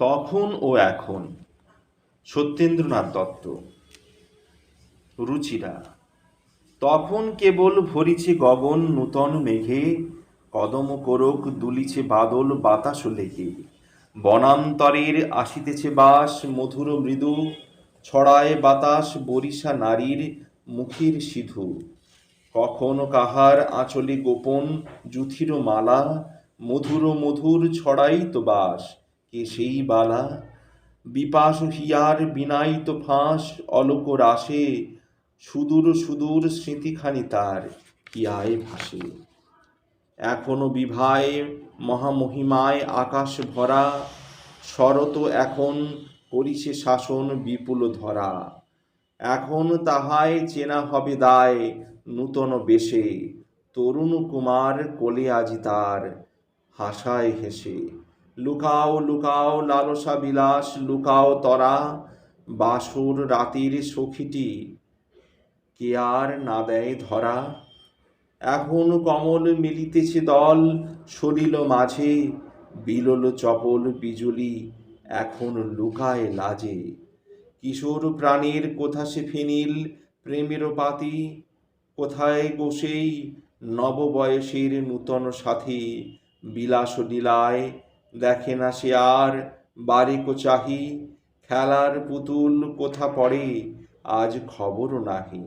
তখন ও এখন। সত্যেন্দ্রনাথ দত্ত। রুচিরা। তখন কেবল ভরিছে গগন নূতন মেঘে, কদম কোরক দুলিছে বাদল বাতাস লেগে। বনান্তরের আসিতেছে বাস, মধুর মৃদু, ছড়ায় বাতাস বরিশা নারীর মুখের সিধু। কখনো কাহার আঁচলে গোপন জুথির মালা, মধুর মধুর ছড়াই তো বাস। কে সেই বালা? বিপাস হিয়ার বিনাইত ফাঁস, অলোক রাসে সুদূর সুদূর স্মৃতিখানি তার হিয়ায় ভাসে? এখনও বিভায়, মহামহিমায় আকাশ ভরা, শরত এখন করিছে শাসন বিপুল ধরা। এখন তাহায় চেনা হবে দায় নূতন বেশে, তরুণ কুমার কোলে আজি তার, হাসায় হেসে। লুকাও লুকাও লালসা বিলাস, লুকাও তরা, বাসুর রাতির সখীটি, কে আর না দেয় ধরা? এখন কমল মিলিতেছে দল সলিল মাঝে, বিলল চপল বিজুলি, এখন লুকায় লাজে। কিশোর প্রাণীর কোথা সে ফিনিল প্রেমের পাতি? কোথায় গোসেই নববয়সের নূতন সাথী? বিলাস লীলায় দেখে না সে আর বারিক চাহি খেলার পুতুল কোথা পড়ে আজ খবরও নাহি।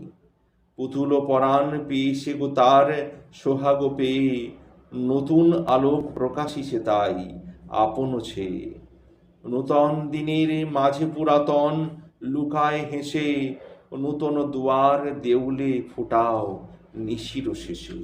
পুতুল পরাণ পেয়েছে গো তার সোহাগ পেয়ে, নতুন আলোক প্রকাশিছে তাই আপন ছে। নূতন দিনের মাঝে পুরাতন লুকায় হেসে, নূতন দুয়ার দেউলে ফুটাও নিশির শেষে।